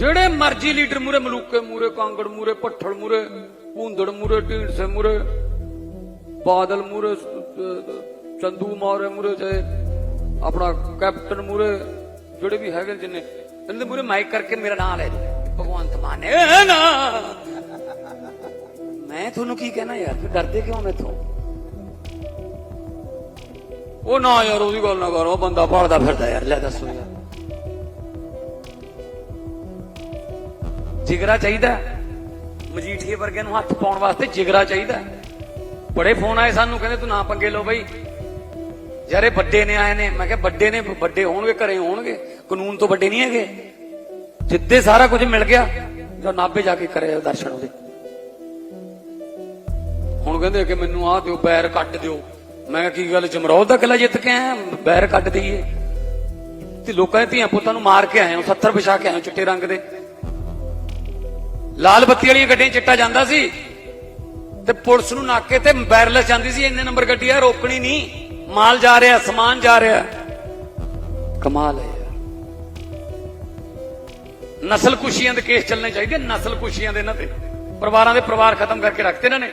ਜਿਹੜੇ ਮਰਜ਼ੀ ਲੀਡਰ ਮੂਰੇ ਮਲੂਕੇ ਮੂਰੇ ਕਾਂਗੜ ਮੂਰੇ ਪੱਠਲ ਮੂਰੇ ਭੂੰਦੜ ਮੂਰੇ ਢੀਂਡਸੇ ਮੂਰੇ ਬਾਦਲ ਮੂਰੇ ਚੰਦੂ ਮੌਰੇ ਮੂਰੇ ਤੇ ਆਪਣਾ ਕੈਪਟਨ ਮੂਰੇ ਜਿਹੜੇ ਵੀ ਹੈਗੇ ਜਿੰਨੇ, ਇਹਨਾਂ ਦੇ ਮੂਰੇ ਮਾਈਕ ਕਰਕੇ ਮੇਰਾ ਨਾਮ ਲੈ ਜੀ ਭਗਵੰਤ ਮਾਨ ਨੇ ਨਾ। ਮੈਂ ਤੁਹਾਨੂੰ ਕੀ ਕਹਿਣਾ ਯਾਰ, ਫਿਰ ਡਰਦੇ ਕਿਉਂ ਮੈਥੋਂ? ਉਹ ਨਾ ਯਾਰ, ਉਹਦੀ ਗੱਲ ਨਾ ਕਰੋ ਬੰਦਾ ਭਾਲਦਾ ਫਿਰਦਾ ਯਾਰ, ਲੈ ਦੱਸੋ ਯਾਰ। ਜਿਗਰਾ ਚਾਹੀਦਾ ਮਜੀਠੀਏ ਵਰਗੇ ਨੂੰ ਹੱਥ ਪਾਉਣ ਵਾਸਤੇ ਜਿਗਰਾ ਚਾਹੀਦਾ ਬੜੇ ਫੋਨ ਆਏ ਸਾਨੂੰ, ਕਹਿੰਦੇ ਤੂੰ ਨਾ ਪੰਗੇ ਲਓ ਬਈ। ਯਾਰ ਵੱਡੇ ਨੇ, ਆਏ ਨੇ। ਮੈਂ ਕਿਹਾ ਵੱਡੇ ਨੇ, ਵੱਡੇ ਹੋਣਗੇ, ਘਰੇ ਹੋਣਗੇ। ਕਾਨੂੰਨ ਤੋਂ ਵੱਡੇ ਨਹੀਂ ਹੈਗੇ। ਜਿੱਦੇ ਸਾਰਾ ਕੁਝ ਮਿਲ ਗਿਆ, ਜੋ ਨਾਭੇ ਜਾ ਕੇ ਕਰੇ ਦਰਸ਼ਨ ਉਹਦੇ। ਹੁਣ ਕਹਿੰਦੇ ਕਿ ਮੈਨੂੰ ਆਹ ਦਿਓ, ਬੈਰ ਕੱਟ ਦਿਓ। ਮੈਂ ਕਿਹਾ ਕੀ ਗੱਲ, ਜਮਰੌਦ ਦਾ ਕਿਲਾ ਜਿੱਤ ਕੇ ਆਇਆ? ਬੈਰ ਕੱਟ ਦਈਏ। ਤੇ ਲੋਕਾਂ ਦੇ ਧੀਆਂ ਪੁੱਤਾਂ ਨੂੰ ਮਾਰ ਕੇ ਆਏ ਹਾਂ 70 ਵਿਛਾ ਕੇ ਆਏ ਚਿੱਟੇ ਰੰਗ ਦੇ। ਲਾਲ ਬੱਤੀ ਵਾਲੀਆਂ ਗੱਡੀਆਂ ਚਿੱਟਾ ਜਾਂਦਾ ਸੀ ਤੇ ਪੁਲਿਸ ਨੂੰ ਨਾਕੇ ਤੇ ਬੈਰਲਸ ਜਾਂਦੀ ਸੀ, ਇੰਨੇ ਨੰਬਰ ਗੱਡੀ ਆ ਰੋਕਣੀ ਨਹੀਂ। ਮਾਲ ਜਾ ਰਿਹਾ, ਸਮਾਨ ਜਾ ਰਿਹਾ। ਕਮਾਲ ਹੈ ਯਾਰ। ਨਸਲ ਕੁਸ਼ੀਆਂ ਦੇ ਕੇਸ ਚੱਲਣੇ ਚਾਹੀਦੇ ਨਸਲ ਕੁਸ਼ੀਆਂ ਦੇ ਇਹਨਾਂ ਤੇ। ਪਰਿਵਾਰਾਂ ਦੇ ਪਰਿਵਾਰ ਖਤਮ ਕਰਕੇ ਰੱਖਤੇ ਇਹਨਾਂ ਨੇ।